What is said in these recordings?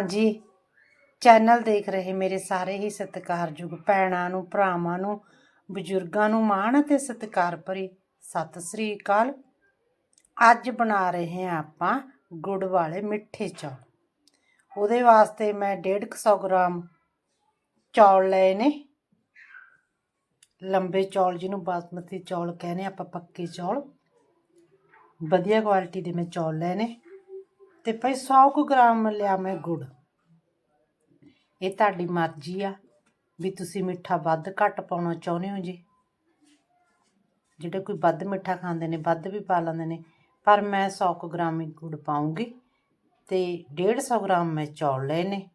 ਹਾਂਜੀ। ਚੈਨਲ ਦੇਖ ਰਹੇ ਮੇਰੇ ਸਾਰੇ ਹੀ ਸਤਿਕਾਰਯੋਗ ਭੈਣਾਂ ਨੂੰ, ਭਰਾਵਾਂ ਨੂੰ, ਬਜ਼ੁਰਗਾਂ ਨੂੰ ਮਾਣ ਅਤੇ ਸਤਿਕਾਰ ਭਰੀ ਸਤਿ ਸ੍ਰੀ ਅਕਾਲ। ਅੱਜ ਬਣਾ ਰਹੇ ਹਾਂ ਆਪਾਂ ਗੁੜ ਵਾਲੇ ਮਿੱਠੇ ਚੌਲ। ਉਹਦੇ ਵਾਸਤੇ ਮੈਂ 150 ਗ੍ਰਾਮ ਚੌਲ ਲਏ ਨੇ। ਲੰਬੇ ਚੌਲ ਜਿਹਨੂੰ ਬਾਸਮਤੀ ਚੌਲ ਕਹਿੰਦੇ ਆਪਾਂ ਪੱਕੇ ਚੌਲ। ਵਧੀਆ ਕੁਆਲਿਟੀ ਦੇ ਮੈਂ ਚੌਲ ਲਏ ਨੇ। ਤੇ ਭਾਈ 100 ਕੁ ਗ੍ਰਾਮ ਲਿਆ ਮੈਂ ਗੁੜ। ਇਹ ਤੁਹਾਡੀ ਮਰਜ਼ੀ ਆ, ਵੀ ਤੁਸੀਂ ਮਿੱਠਾ ਵੱਧ ਘੱਟ ਪਾਉਣਾ ਚਾਹੁੰਦੇ ਹੋ ਜੀ। ਜਿਹੜੇ ਕੋਈ ਵੱਧ ਮਿੱਠਾ ਖਾਂਦੇ ਨੇ, ਵੱਧ ਵੀ ਪਾ ਲੈਂਦੇ ਨੇ, ਪਰ ਮੈਂ 100 ਕੁ ਗ੍ਰਾਮ ਹੀ ਗੁੜ ਪਾਉਂਗੀ ਤੇ 150 ਗ੍ਰਾਮ ਮੈਂ ਚੌਲ ਲਏ ਨੇ।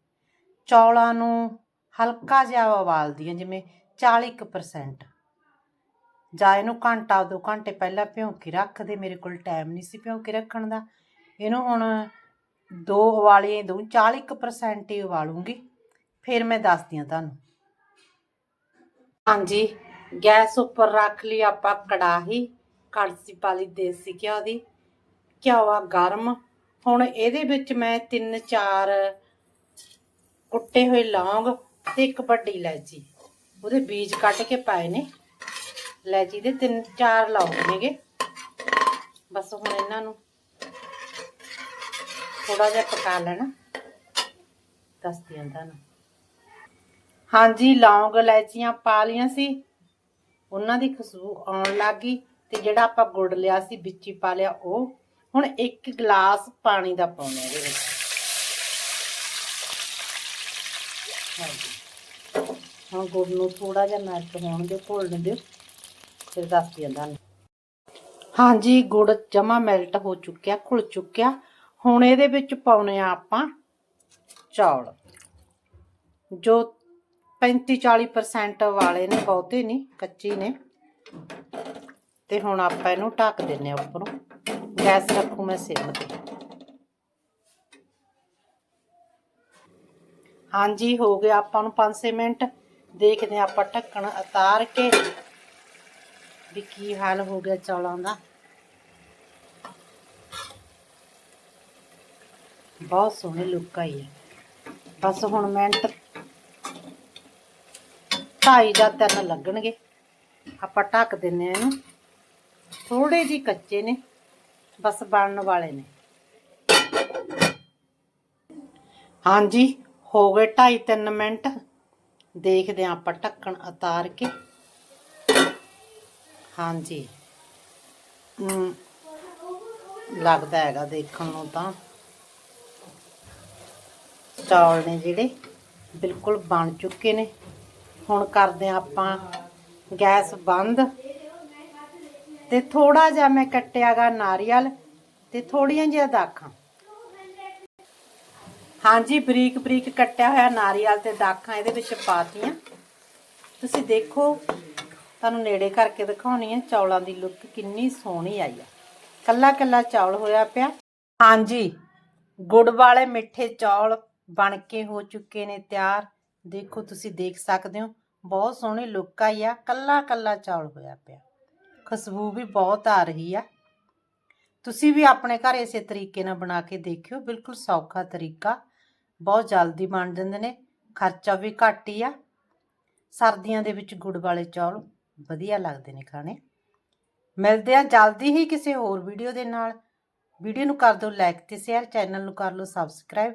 ਚੌਲਾਂ ਨੂੰ ਹਲਕਾ ਜਿਹਾ ਉਬਾਲਦੀ ਹਾਂ ਜਿਵੇਂ 40% ਜਾਂ ਇਹਨੂੰ ਘੰਟਾ ਦੋ ਘੰਟੇ ਪਹਿਲਾਂ ਭਿਉਂ ਕੇ ਰੱਖਦੇ ਮੇਰੇ ਕੋਲ ਟਾਈਮ ਨਹੀਂ ਸੀ ਭਿਉਂ ਕੇ ਰੱਖਣ ਦਾ। ਇਹਨੂੰ ਹੁਣ ਦੋ ਉਬਾਲੀਆਂ ਦੂੰ 40% ਹੀ ਉਬਾਲੂੰਗੀ। ਫਿਰ ਮੈਂ ਦੱਸਦੀ ਹਾਂ ਤੁਹਾਨੂੰ। ਹਾਂਜੀ, ਗੈਸ ਉੱਪਰ ਰੱਖ ਲਈ ਆਪਾਂ ਕੜਾਹੀ ਕੜਸੀ ਪਾ ਲਈ ਦੇਸੀ ਘਿਓ ਦੀ। ਘਿਓ ਆ ਗਰਮ। ਹੁਣ ਇਹਦੇ ਵਿੱਚ ਮੈਂ ਤਿੰਨ, ਚਾਰ ਕੁੱਟੇ ਹੋਏ ਲੌਂਗ ਤੇ ਇੱਕ ਵੱਡੀ ਇਲਾਇਚੀ। ਉਹਦੇ ਬੀਜ ਕੱਟ ਕੇ ਪਾਏ ਨੇ। ਇਲਾਇਚੀ ਦੇ ਤਿੰਨ, ਚਾਰ ਲੌਂਗ ਨੇਗੇ। ਬਸ ਹੁਣ ਇਹਨਾਂ ਨੂੰ ਥੋੜਾ ਜਿਹਾ ਪਕਾ ਲੈਣਾ। ਦੱਸਦੀ ਹਾਂ ਤੁਹਾਨੂੰ ਹਾਂਜੀ, ਲੌਂਗ ਇਲਾਇਚੀਆਂ ਪਾ ਲੀਆਂ ਸੀ। ਉਹਨਾਂ ਦੀ ਖੁਸ਼ਬੂ ਆਉਣ ਲੱਗੀ ਤੇ ਜਿਹੜਾ ਆਪਾਂ ਗੁੜ ਲਿਆ ਸੀ, ਵਿੱਚ ਹੀ ਪਾ ਲਿਆ, ਉਹ ਹੁਣ ਇੱਕ ਗਲਾਸ ਪਾਣੀ ਦਾ ਪਾਉਣਾ ਇਹਦੇ ਵਿੱਚ। ਹਾਂਜੀ। ਹੁਣ ਗੁੜ ਨੂੰ ਥੋੜਾ ਜਿਹਾ ਮੈਲਟ ਹੋਣ ਦਿਓ ਘੋਲਣ ਦਿਓ। ਫਿਰ ਦੱਸ ਹਾਂ ਹਾਂਜੀ, ਗੁੜ ਜਮਾ ਮੈਲਟ ਹੋ ਚੁੱਕਿਆ, ਘੁਲ ਚੁੱਕਿਆ। ਹੁਣ ਇਹਦੇ ਵਿੱਚ ਪਾਉਣੇ ਆ ਆਪਾਂ ਚੌਲ। ਜੋ 35 40% ਵਾਲੇ ਨੇ, ਬਹੁਤੇ ਨਹੀਂ, ਕੱਚੀ ਨੇ। ਤੇ ਹੁਣ ਆਪਾਂ ਇਹਨੂੰ ਢੱਕ ਦਿੰਨੇ ਆ ਉੱਪਰੋਂ। ਗੈਸ ਰੱਖੂ ਮੈਂ ਸਿਮ ਤੇ। ਹਾਂਜੀ, ਹੋ ਗਿਆ ਆਪਾਂ ਨੂੰ 5-6 ਮਿੰਟ। ਦੇਖਦੇ ਹਾਂ ਆਪਾਂ ਢੱਕਣ ਉਤਾਰ ਕੇ ਵੀ ਕੀ ਹਾਲ ਹੋ ਗਿਆ ਚੌਲਾਂ ਦਾ। ਬਹੁਤ ਸੋਹਣੀ ਲੁੱਕ ਆਈ ਹੈ ਬਸ ਹੁਣ ਮਿੰਟ ਢਾਈ ਜਾਂ ਤਿੰਨ ਲੱਗਣਗੇ। ਆਪਾਂ ਢੱਕ ਦਿੰਨੇ ਆ ਇਹਨੂੰ। ਥੋੜੇ ਜਿਹੇ ਕੱਚੇ ਨੇ ਬਸ ਬਣਨ ਵਾਲੇ ਨੇ। ਹਾਂਜੀ ਹੋ ਗਏ ਢਾਈ ਤਿੰਨ ਮਿੰਟ। ਦੇਖਦੇ ਹਾਂ ਆਪਾਂ ਢੱਕਣ ਉਤਾਰ ਕੇ। ਹਾਂਜੀ। ਹਮ, ਲੱਗਦਾ ਹੈਗਾ ਦੇਖਣ ਨੂੰ ਤਾਂ। ਚੌਲ ਨੇ ਜਿਹੜੇ, ਬਿਲਕੁਲ ਬਣ ਚੁੱਕੇ ਨੇ। ਹੁਣ ਕਰਦੇ ਹਾਂ ਆਪਾਂ ਗੈਸ ਬੰਦ। ਤੇ ਥੋੜਾ ਜਿਹਾ ਮੈਂ ਕੱਟਿਆਗਾ ਨਾਰੀਅਲ ਤੇ ਥੋੜੀਆਂ ਜਿਹੀਆਂ ਦਾਖਾਂ। ਹਾਂਜੀ ਬਰੀਕ ਬਰੀਕ ਕੱਟਿਆ ਹੋਇਆ ਨਾਰੀਅਲ ਤੇ ਦਾਖਾਂ ਇਹਦੇ ਵਿੱਚ ਪਾਤੀਆਂ ਤੁਸੀਂ ਦੇਖੋ, ਤੁਹਾਨੂੰ ਨੇੜੇ ਕਰਕੇ ਦਿਖਾਉਣੀ ਹੈ ਚੌਲਾਂ ਦੀ ਲੁੱਕ ਕਿੰਨੀ ਸੋਹਣੀ ਆਈ ਆ। ਕੱਲਾ ਕੱਲਾ ਚੌਲ ਹੋਇਆ ਪਿਆ। ਹਾਂਜੀ, ਗੁੜ ਵਾਲੇ ਮਿੱਠੇ ਚੌਲ ਬਣ ਕੇ ਹੋ ਚੁੱਕੇ ਨੇ ਤਿਆਰ। ਦੇਖੋ, ਤੁਸੀਂ ਦੇਖ ਸਕਦੇ ਹੋ, ਬਹੁਤ ਸੋਹਣੇ ਲੁੱਕ ਆਈ ਆ ਕੱਲਾ ਕੱਲਾ ਚੌਲ ਹੋਇਆ ਪਿਆ। ਖੁਸ਼ਬੂ ਵੀ ਬਹੁਤ ਆ ਰਹੀ ਆ। ਤੁਸੀਂ ਵੀ ਆਪਣੇ ਘਰ ਇਸੇ ਤਰੀਕੇ ਨਾਲ ਬਣਾ ਕੇ ਦੇਖਿਓ, ਬਿਲਕੁਲ ਸੌਖਾ ਤਰੀਕਾ। ਬਹੁਤ ਜਲਦੀ ਬਣ ਜਾਂਦੇ ਨੇ, ਖਰਚਾ ਵੀ ਘੱਟ ਹੀ ਆ। ਸਰਦੀਆਂ ਦੇ ਵਿੱਚ ਗੁੜ ਵਾਲੇ ਚੌਲ ਵਧੀਆ ਲੱਗਦੇ ਨੇ ਖਾਣੇ। ਮਿਲਦੇ ਆ ਜਲਦੀ ਹੀ ਕਿਸੇ ਹੋਰ ਵੀਡੀਓ ਦੇ ਨਾਲ। ਵੀਡੀਓ ਨੂੰ ਕਰ ਦਿਓ ਲਾਈਕ ਤੇ ਸ਼ੇਅਰ ਚੈਨਲ ਨੂੰ ਕਰ ਲਓ ਸਬਸਕ੍ਰਾਈਬ